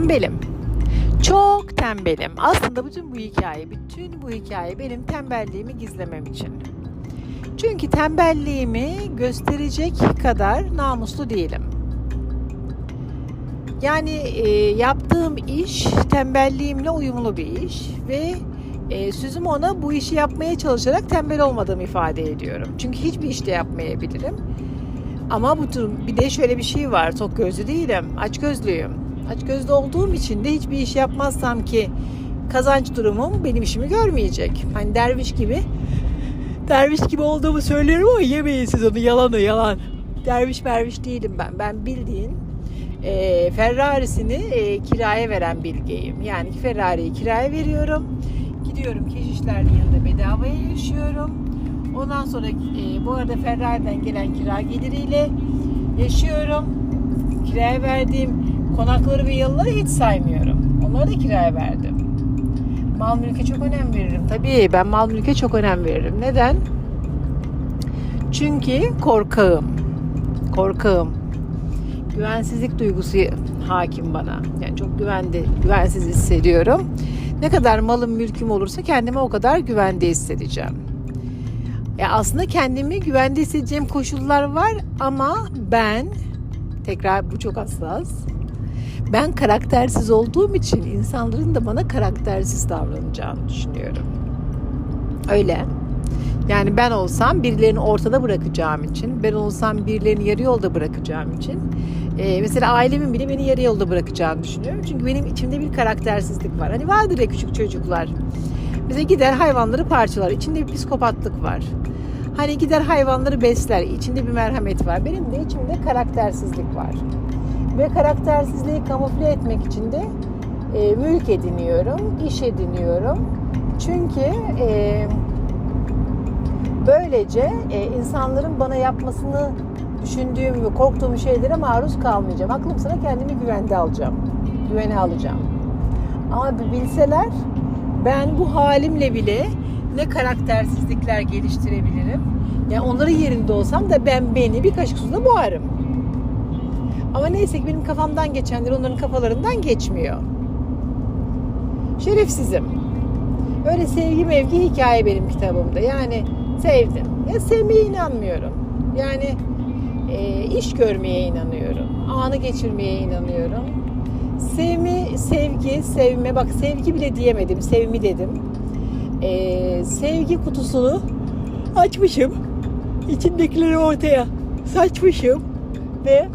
Tembelim. Çok tembelim. Aslında bütün bu hikaye, bütün bu hikaye benim tembelliğimi gizlemem için. Çünkü tembelliğimi gösterecek kadar namuslu değilim. Yani e, yaptığım iş tembelliğimle uyumlu bir iş ve e, sözüm ona bu işi yapmaya çalışarak tembel olmadığımı ifade ediyorum. Çünkü hiçbir işte yapmayabilirim. Ama bu durum bir de şöyle bir şey var. Tok gözlü değilim. Aç gözlüyüm. Aç gözlü olduğum için de hiçbir iş yapmazsam ki kazanç durumum benim işimi görmeyecek. Hani derviş gibi derviş gibi olduğumu söylüyorum ama yemeyin siz onu yalan o yalan. Derviş merviş değilim ben. Ben bildiğin e, Ferrari'sini e, kiraya veren bilgeyim. Yani Ferrari'yi kiraya veriyorum. Gidiyorum keşişlerin yanında bedavaya yaşıyorum. Ondan sonra e, bu arada Ferrari'den gelen kira geliriyle yaşıyorum. Kiraya verdiğim konakları ve yalıları hiç saymıyorum. Onları da kiraya verdim. Mal mülke çok önem veririm. Tabii ben mal mülke çok önem veririm. Neden? Çünkü korkağım. Korkağım. Güvensizlik duygusu hakim bana. Yani çok güvende, güvensiz hissediyorum. Ne kadar malım mülküm olursa kendimi o kadar güvende hissedeceğim. Ya aslında kendimi güvende hissedeceğim koşullar var ama ben tekrar bu çok hassas. Ben karaktersiz olduğum için insanların da bana karaktersiz davranacağını düşünüyorum. Öyle. Yani ben olsam birilerini ortada bırakacağım için, ben olsam birilerini yarı yolda bırakacağım için, e, mesela ailemin bile beni yarı yolda bırakacağını düşünüyorum. Çünkü benim içimde bir karaktersizlik var. Hani vardır ya küçük çocuklar. Mesela gider hayvanları parçalar. İçinde bir psikopatlık var. Hani gider hayvanları besler. içinde bir merhamet var. Benim de içimde karaktersizlik var. Ve karaktersizliği kamufle etmek için de e, mülk ediniyorum, iş ediniyorum. Çünkü e, böylece e, insanların bana yapmasını düşündüğüm ve korktuğum şeylere maruz kalmayacağım. Aklım sıra kendimi güvende alacağım. Güvene alacağım. Ama bilseler ben bu halimle bile ne karaktersizlikler geliştirebilirim. Yani onların yerinde olsam da ben beni bir kaşık suda boğarım. Ama neyse ki benim kafamdan geçenler onların kafalarından geçmiyor. Şerefsizim. Öyle sevgi mevki hikaye benim kitabımda. Yani sevdim. Ya sevmeye inanmıyorum. Yani e, iş görmeye inanıyorum. Anı geçirmeye inanıyorum. Sevmi, sevgi, sevme. Bak sevgi bile diyemedim. Sevmi dedim. E, sevgi kutusunu açmışım. İçindekileri ortaya saçmışım. Ve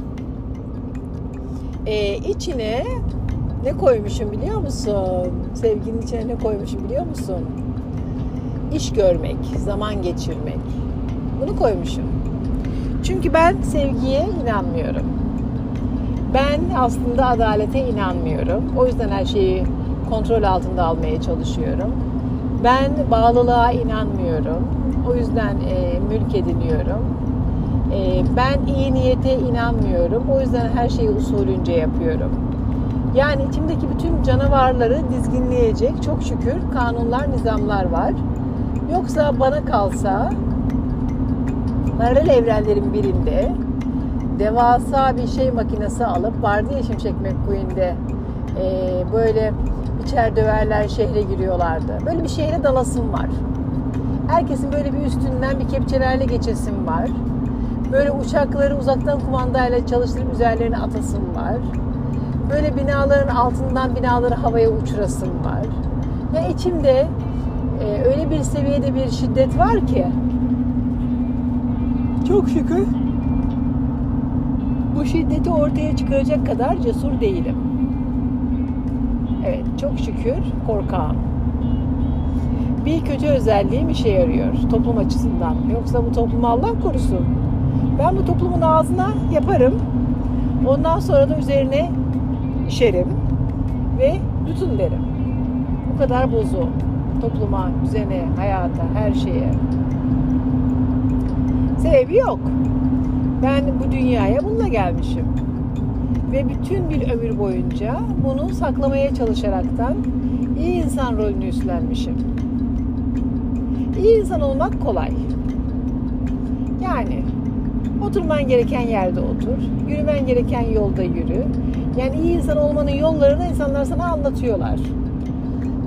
e, içine ne koymuşum biliyor musun? Sevginin içine ne koymuşum biliyor musun? İş görmek, zaman geçirmek. Bunu koymuşum. Çünkü ben sevgiye inanmıyorum. Ben aslında adalete inanmıyorum. O yüzden her şeyi kontrol altında almaya çalışıyorum. Ben bağlılığa inanmıyorum. O yüzden e, mülk ediniyorum. E, ben iyi niyete inanmıyorum. O yüzden her şeyi usulünce yapıyorum. Yani içimdeki bütün canavarları dizginleyecek çok şükür kanunlar, nizamlar var. Yoksa bana kalsa paralel evrenlerin birinde devasa bir şey makinesi alıp vardı ya Şimşek McQueen'de e, böyle içer döverler şehre giriyorlardı. Böyle bir şehre dalasım var. Herkesin böyle bir üstünden bir kepçelerle geçesim var. Böyle uçakları uzaktan kumandayla çalıştırıp üzerlerine atasım var. Böyle binaların altından binaları havaya uçurasım var. Ya içimde e, öyle bir seviyede bir şiddet var ki çok şükür bu şiddeti ortaya çıkaracak kadar cesur değilim. Evet, çok şükür korkağım. Bir kötü özelliğim işe yarıyor toplum açısından. Yoksa bu toplumu Allah korusun. Ben bu toplumun ağzına yaparım. Ondan sonra da üzerine işerim ve lütun derim. Bu kadar bozu topluma, düzene, hayata, her şeye. Sebebi yok. Ben bu dünyaya bununla gelmişim. Ve bütün bir ömür boyunca bunu saklamaya çalışaraktan iyi insan rolünü üstlenmişim. İyi insan olmak kolay. Yani oturman gereken yerde otur, yürümen gereken yolda yürü, Yani iyi insan olmanın yollarını insanlar sana anlatıyorlar.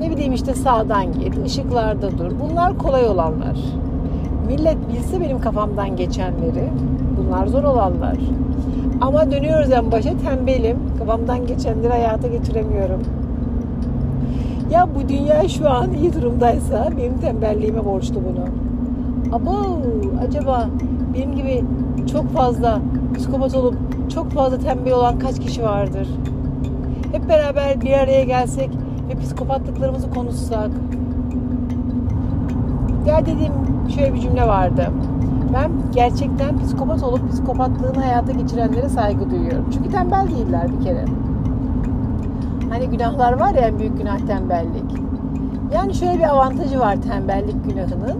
Ne bileyim işte sağdan git, ışıklarda dur. Bunlar kolay olanlar. Millet bilse benim kafamdan geçenleri, bunlar zor olanlar. Ama dönüyoruz en başa tembelim. Kafamdan geçenleri hayata geçiremiyorum. Ya bu dünya şu an iyi durumdaysa benim tembelliğime borçlu bunu. Abo acaba benim gibi çok fazla psikopat olup çok fazla tembel olan kaç kişi vardır? Hep beraber bir araya gelsek ve psikopatlıklarımızı konuşsak. Ya dediğim şöyle bir cümle vardı. Ben gerçekten psikopat olup psikopatlığını hayata geçirenlere saygı duyuyorum. Çünkü tembel değiller bir kere. Hani günahlar var ya en büyük günah tembellik. Yani şöyle bir avantajı var tembellik günahının.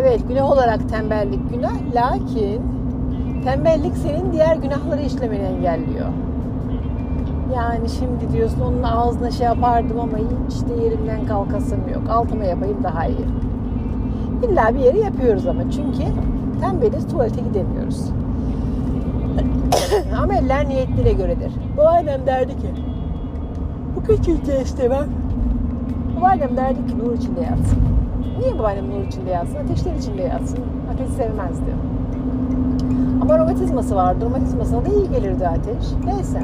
Evet günah olarak tembellik günah. Lakin tembellik senin diğer günahları işlemeni engelliyor. Yani şimdi diyorsun onun ağzına şey yapardım ama hiç de yerimden kalkasım yok. Altıma yapayım daha iyi. İlla bir yere yapıyoruz ama çünkü tembeliz tuvalete gidemiyoruz. Ameller niyetlere göredir. Bu annem derdi ki bu küçücük istemem. Babaannem derdi ki nur içinde yatsın. Niye babaannem nur içinde yatsın? Ateşler içinde yatsın. Ateş sevmezdi. Ama romatizması vardı. Romatizmasına da iyi gelirdi ateş. Neyse.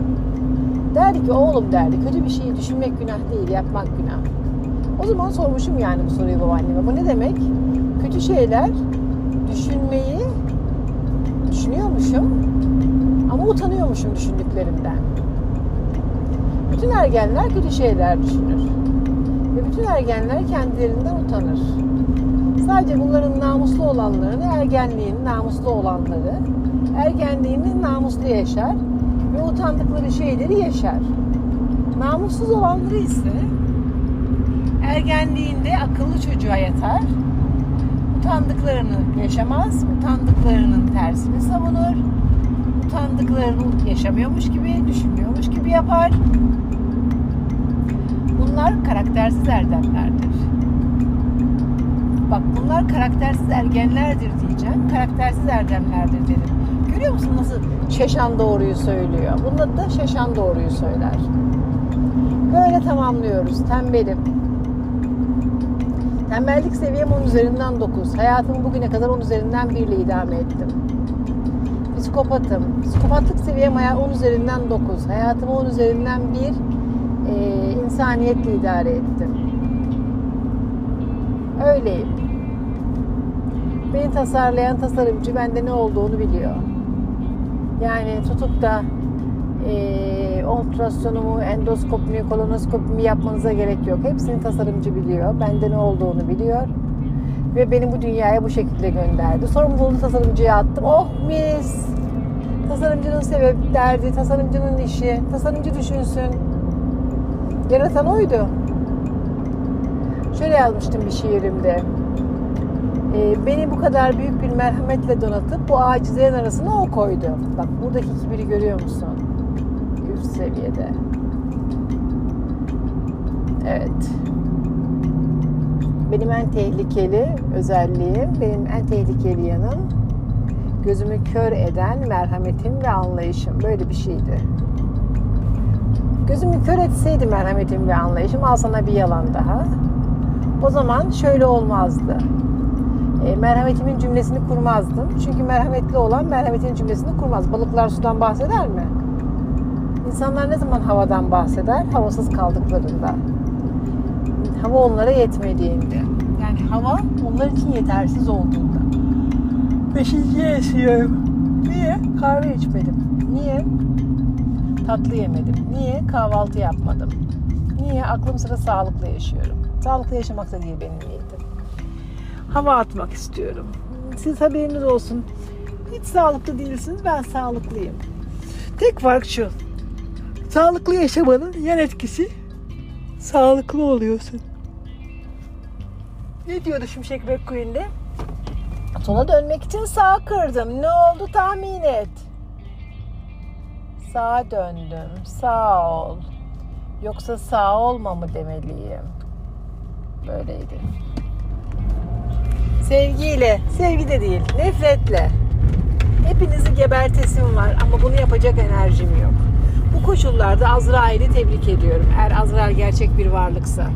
Derdi ki oğlum derdi kötü bir şeyi düşünmek günah değil, yapmak günah. O zaman sormuşum yani bu soruyu babaanneme. Bu ne demek? Kötü şeyler düşünmeyi düşünüyormuşum ama utanıyormuşum düşündüklerimden. Bütün ergenler kötü şeyler düşünür. Ve bütün ergenler kendilerinden utanır. Sadece bunların namuslu olanlarını, ergenliğin namuslu olanları, ergenliğini namuslu yaşar ve utandıkları şeyleri yaşar. Namussuz olanları ise ergenliğinde akıllı çocuğa yatar, utandıklarını yaşamaz, utandıklarının tersini savunur, utandıklarını yaşamıyormuş gibi, düşünmüyormuş gibi yapar. Bunlar karaktersiz erdemlerdir. Bak bunlar karaktersiz ergenlerdir diyeceğim. Karaktersiz erdemlerdir dedim. Görüyor musun nasıl Şeşan doğruyu söylüyor? Bunda da Şeşan doğruyu söyler. Böyle tamamlıyoruz. Tembelim. Tembellik seviyem 10 üzerinden 9. Hayatımı bugüne kadar 10 üzerinden 1 ile idame ettim. Psikopatım. Psikopatlık seviyem 10 üzerinden 9. Hayatımı 10 üzerinden 1 e, insaniyetle idare ettim. Öyleyim. Beni tasarlayan tasarımcı bende ne olduğunu biliyor. Yani tutup da e, ultrasyonumu, endoskopimi, kolonoskopimi yapmanıza gerek yok. Hepsini tasarımcı biliyor. Bende ne olduğunu biliyor. Ve beni bu dünyaya bu şekilde gönderdi. Sorumluluğunu tasarımcıya attım. Oh mis! Tasarımcının sebebi derdi, tasarımcının işi. Tasarımcı düşünsün. Yaratan oydu. Şöyle yazmıştım bir şiirimde. Ee, beni bu kadar büyük bir merhametle donatıp bu acizlerin arasına o koydu. Bak buradaki kibiri görüyor musun? Üst seviyede. Evet. Benim en tehlikeli özelliğim, benim en tehlikeli yanım gözümü kör eden merhametim ve anlayışım. Böyle bir şeydi. Gözümü kör etseydi merhametim ve anlayışım al sana bir yalan daha. O zaman şöyle olmazdı. E, merhametimin cümlesini kurmazdım. Çünkü merhametli olan merhametin cümlesini kurmaz. Balıklar sudan bahseder mi? İnsanlar ne zaman havadan bahseder? Havasız kaldıklarında. Hava onlara yetmediğinde. Yani hava onlar için yetersiz olduğunda. Beşinciye esiyorum. Niye? Kahve içmedim. Niye? Tatlı yemedim. Niye? Kahvaltı yapmadım. Niye? Aklım sıra sağlıklı yaşıyorum. Sağlıklı yaşamak da değil benim niyetim. Hava atmak istiyorum. Siz haberiniz olsun. Hiç sağlıklı değilsiniz. Ben sağlıklıyım. Tek fark şu. Sağlıklı yaşamanın yan etkisi sağlıklı oluyorsun. Ne diyordu Şimşek McQueen'de? Sola dönmek için sağ kırdım. Ne oldu tahmin et. Sağa döndüm. Sağ ol. Yoksa sağ olma mı demeliyim? Böyleydi. Sevgiyle, sevgi de değil, nefretle. Hepinizi gebertesim var ama bunu yapacak enerjim yok. bu koşullarda Azrail'i tebrik ediyorum. Eğer Azrail gerçek bir varlıksa.